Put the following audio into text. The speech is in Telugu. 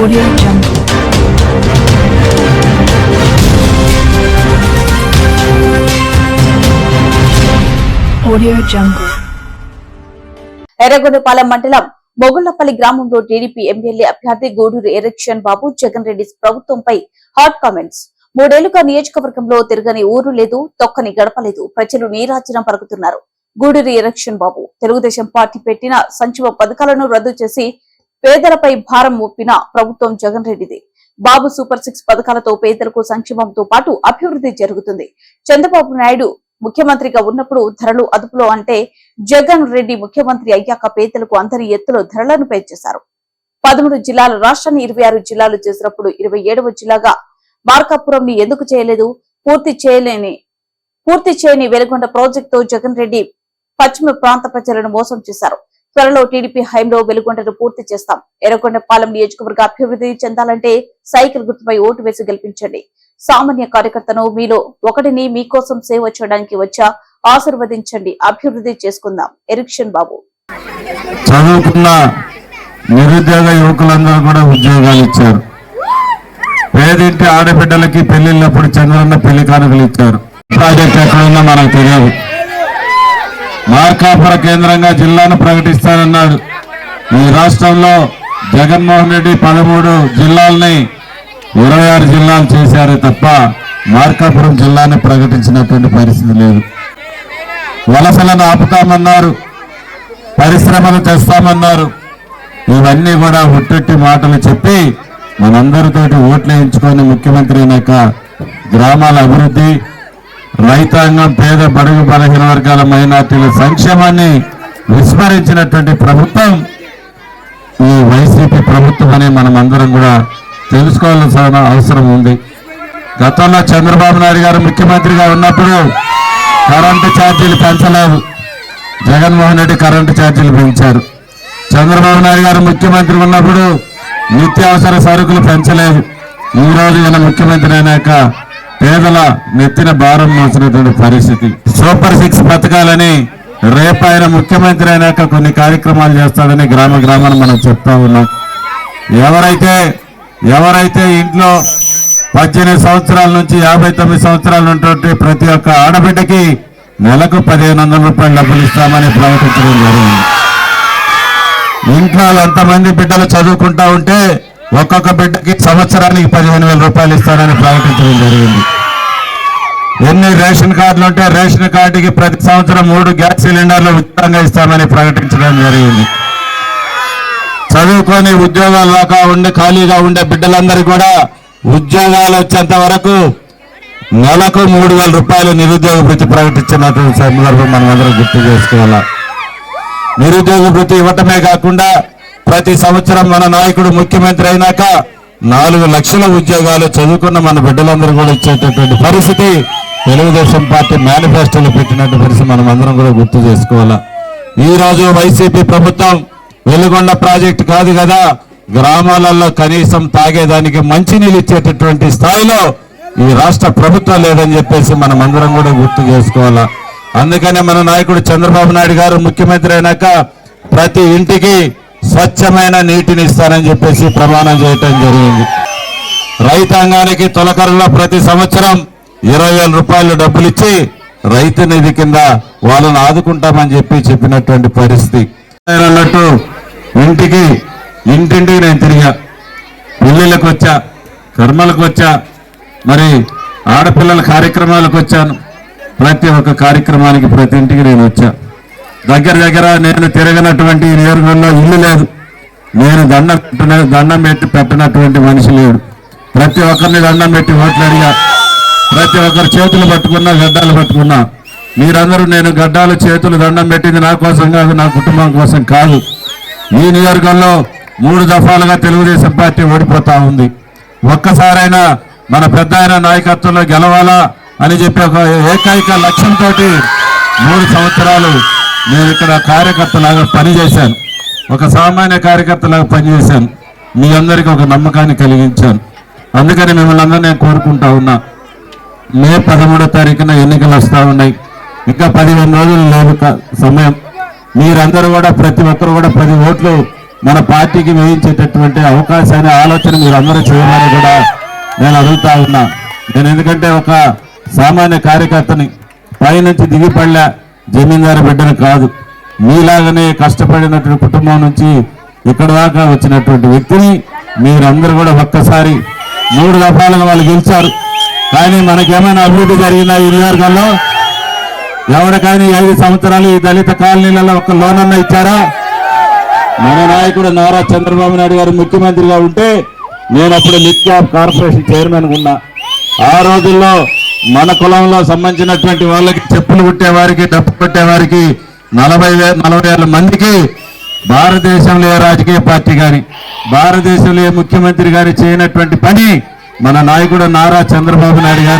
Audio Jungle. Audio Jungle. Yerragondapalem మండలం మొగుళ్ళపల్లి గ్రామంలో టీడీపీ ఎమ్మెల్యే అభ్యర్థి గూడూరు ఎరక్షన్ బాబు జగన్ రెడ్డి ప్రభుత్వంపై హాట్ కామెంట్స్ మూడేళ్ళుగా నియోజకవర్గంలో తిరగని ఊరు లేదు తొక్కని గడపలేదు ప్రజలు నీరాజనం పలుకుతున్నారు గూడూరు ఎరక్షన్ బాబు తెలుగుదేశం పార్టీ పెట్టిన సంక్షేమ పథకాలను రద్దు చేసి పేదలపై భారం మోపిన ప్రభుత్వం జగన్ రెడ్డిది. బాబు సూపర్ సిక్స్ పథకాలతో పేదలకు సంక్షేమంతో పాటు అభివృద్ధి జరుగుతుంది. చంద్రబాబు నాయుడు ముఖ్యమంత్రిగా ఉన్నప్పుడు ధరలు అదుపులో అంటే జగన్ రెడ్డి ముఖ్యమంత్రి అయ్యాక పేదలకు అందరి ఎత్తులో ధరలను పెంచేశారు. పదమూడు జిల్లాల రాష్ట్రాన్ని ఇరవై ఆరు జిల్లాలు చేసినప్పుడు ఇరవై ఏడవ జిల్లాగా మార్కాపురం ని ఎందుకు చేయలేదు? పూర్తి చేయలేని పూర్తి చేయని వెలుగొండ ప్రాజెక్టుతో జగన్ రెడ్డి పశ్చిమ ప్రాంత ప్రజలను మోసం చేశారు. త్వరలో టీడీపీ హయంలో వెలుగొండను పూర్తి చేస్తాం. ఎర్రగొండపాలెం నియోజకవర్గ అభివృద్ధి చెందాలంటే సైకిల్ గుర్తుపై ఓటు వేసి గెలిపించండి. సామాన్య కార్యకర్తను మీలో ఒకటిని మీకోసం సేవ చేయడానికి వచ్చా ఆశీర్వదించండి. అభివృద్ధి చేసుకుందాం. ఎరిక్షన్ బాబు. చదువుకున్న నిరుద్యోగ యువకులందరూ కూడా ఉద్యోగాలు ఇచ్చారు. పేదింటి ఆడబిడ్డలకి పెళ్ళిళ్ళప్పుడు చంద్రన్న పెళ్ళి కానుకలు ఇచ్చారు. ప్రాజెక్ట్ ఎక్కడుందో మనకు తెలియదు. మార్కాపుర కేంద్రంగా జిల్లాను ప్రకటిస్తానన్నాడు. ఈ రాష్ట్రంలో జగన్మోహన్ రెడ్డి పదమూడు జిల్లాల్ని ఇరవై ఆరు జిల్లాలు చేశారు తప్ప మార్కాపురం జిల్లాని ప్రకటించినటువంటి పరిస్థితి లేదు. వలసలను ఆపుతామన్నారు. పరిశ్రమలు తెస్తామన్నారు. ఇవన్నీ కూడా ఉట్టెట్టి మాటలు చెప్పి మనందరితోటి ఓట్లు వేయించుకొని ముఖ్యమంత్రి అయిన గ్రామాల అభివృద్ధి రైతాంగం పేద బడుగు బలహీన వర్గాల మైనార్టీల సంక్షేమాన్ని విస్మరించినటువంటి ప్రభుత్వం ఈ వైసీపీ ప్రభుత్వం అని మనం అందరం కూడా తెలుసుకోవాల్సిన అవసరం ఉంది. గతంలో చంద్రబాబు నాయుడు గారు ముఖ్యమంత్రిగా ఉన్నప్పుడు కరెంటు ఛార్జీలు పెంచలేదు. జగన్మోహన్ రెడ్డి కరెంటు ఛార్జీలు పెంచారు. చంద్రబాబు నాయుడు గారు ముఖ్యమంత్రి ఉన్నప్పుడు నిత్యావసర సరుకులు పెంచలేదు. ఈ రోజు ఈయన ముఖ్యమంత్రి అయినాక పేదల నెత్తిన భారం మోసినటువంటి పరిస్థితి. సూపర్ సిక్స్ పథకాలని రేపు ఆయన ముఖ్యమంత్రి అయినాక కొన్ని కార్యక్రమాలు చేస్తాడని గ్రామ గ్రామాన్ని మనం చెప్తా ఉన్నాం. ఎవరైతే ఎవరైతే ఇంట్లో పద్దెనిమిది సంవత్సరాల నుంచి యాభై తొమ్మిది సంవత్సరాలు ఉన్నటువంటి ప్రతి ఒక్క ఆడబిడ్డకి నెలకు పదిహేను వందల రూపాయలు డబ్బులు ఇస్తామని ప్రకటించడం జరిగింది. ఇంట్లో అంతమంది బిడ్డలు చదువుకుంటా ఉంటే ఒక్కొక్క బిడ్డకి సంవత్సరానికి పదిహేను వేల రూపాయలు ఇస్తానని ప్రకటించడం జరిగింది. ఎన్ని రేషన్ కార్డులు ఉంటే రేషన్ కార్డుకి ప్రతి సంవత్సరం మూడు గ్యాస్ సిలిండర్లు ఉచితంగా ఇస్తామని ప్రకటించడం జరిగింది. చదువుకొని ఉద్యోగాలు రాక ఉండి ఖాళీగా ఉండే బిడ్డలందరికీ కూడా ఉద్యోగాలు వచ్చేంత వరకు నెలకు మూడు వేల రూపాయలు నిరుద్యోగ వృత్తి ప్రకటించినటువంటి సందర్భం మనం అందరం గుర్తు చేసుకోవాలా? నిరుద్యోగ వృత్తి ఇవ్వటమే కాకుండా ప్రతి సంవత్సరం మన నాయకుడు ముఖ్యమంత్రి అయినాక నాలుగు లక్షల ఉద్యోగాలు చదువుకున్న మన బిడ్డలందరూ కూడా ఇచ్చేటటువంటి పరిస్థితి తెలుగుదేశం పార్టీ మేనిఫెస్టోలో పెట్టినట్టు పరిస్థితి మనం అందరం కూడా గుర్తు చేసుకోవాలా. ఈ రోజు వైసీపీ ప్రభుత్వం వెలుగొండ ప్రాజెక్టు కాదు కదా గ్రామాలలో కనీసం తాగేదానికి మంచినీళ్ళు ఇచ్చేటటువంటి స్థాయిలో ఈ రాష్ట్ర ప్రభుత్వం లేదని చెప్పేసి మనం అందరం కూడా గుర్తు చేసుకోవాలా. అందుకనే మన నాయకుడు చంద్రబాబు నాయుడు గారు ముఖ్యమంత్రి అయినాక ప్రతి ఇంటికి స్వచ్ఛమైన నీటిని ఇస్తానని చెప్పేసి ప్రమాణం చేయటం జరిగింది. రైతాంగానికి తొలకరలో ప్రతి సంవత్సరం ఇరవై వేల రూపాయలు డబ్బులు ఇచ్చి రైతు నిధి కింద వాళ్ళని ఆదుకుంటామని చెప్పి చెప్పినటువంటి పరిస్థితి. అన్నట్టు ఇంటికి ఇంటింటికి నేను తిరిగా. పెళ్ళిళ్ళకి వచ్చా కర్మలకు వచ్చా మరి ఆడపిల్లల కార్యక్రమాలకు వచ్చాను. ప్రతి ఒక్క కార్యక్రమానికి ప్రతి ఇంటికి నేను వచ్చా. దగ్గర దగ్గర నేను తిరగనటువంటి ఈ నియోజకవర్గంలో ఇల్లు లేదు. నేను దండం పెట్టిన దండం పెట్టి పెట్టినటువంటి మనిషి లేడు. ప్రతి ఒక్కరిని దండం పెట్టి ఓట్లు అడిగా. ప్రతి ఒక్కరు చేతులు పట్టుకున్నా గడ్డాలు పట్టుకున్నా. మీరందరూ నేను గడ్డాలు చేతులు దండం పెట్టింది నా కోసం కాదు నా కుటుంబం కోసం కాదు. ఈ నియోజకవర్గంలో మూడు దఫాలుగా తెలుగుదేశం పార్టీ ఓడిపోతా ఉంది. ఒక్కసారైనా మన పెద్ద ఆయన నాయకత్వంలో గెలవాలా అని చెప్పి ఒక ఏకైక లక్ష్యంతో మూడు సంవత్సరాలు నేను ఇక్కడ కార్యకర్తలాగా పనిచేశాను. ఒక సామాన్య కార్యకర్తలాగా పనిచేశాను. మీ అందరికీ ఒక నమ్మకాన్ని కలిగించాను. అందుకని మిమ్మల్ని అందరూ నేను కోరుకుంటా ఉన్నా. మే పదమూడో తారీఖున ఎన్నికలు వస్తూ ఉన్నాయి. ఇంకా పదిహేను రోజులు లేదు సమయం. మీరందరూ కూడా ప్రతి ఒక్కరు కూడా పది ఓట్లు మన పార్టీకి వేయించేటటువంటి అవకాశాన్ని ఆలోచన మీరు అందరూ చేయమని కూడా నేను అడుగుతా ఉన్నా. నేను ఎందుకంటే ఒక సామాన్య కార్యకర్తని పైనుంచి దిగిపడలే. జమీందారు బిడ్డను కాదు. మీలాగనే కష్టపడినటువంటి కుటుంబం నుంచి ఇక్కడ దాకా వచ్చినటువంటి వ్యక్తిని మీరందరూ కూడా ఒక్కసారి మూడు దఫాలుగా వాళ్ళు గెలిచారు. కానీ మనకేమైనా అభివృద్ధి జరిగిందా ఈ నియోజకవర్గంలో? ఎవరికైనా ఐదు సంవత్సరాలు ఈ దళిత కాలనీలలో ఒక లోన్ అన్న ఇచ్చారా? మన నాయకుడు నారా చంద్రబాబు నాయుడు గారు ముఖ్యమంత్రిగా ఉంటే నేను అప్పుడు లిట్ క్యాప్ కార్పొరేషన్ చైర్మన్ ఉన్నా. ఆ రోజుల్లో మన కులంలో సంబంధించినటువంటి వాళ్ళకి చెప్పులు కుట్టేవారికి డప్పు కొట్టేవారికి నలభై వేల నలభై వేల మందికి భారతదేశంలో ఏ రాజకీయ పార్టీ కానీ భారతదేశంలో ఏ ముఖ్యమంత్రి కానీ చేయనటువంటి పని మన నాయకుడు నారా చంద్రబాబు నాయుడు గారు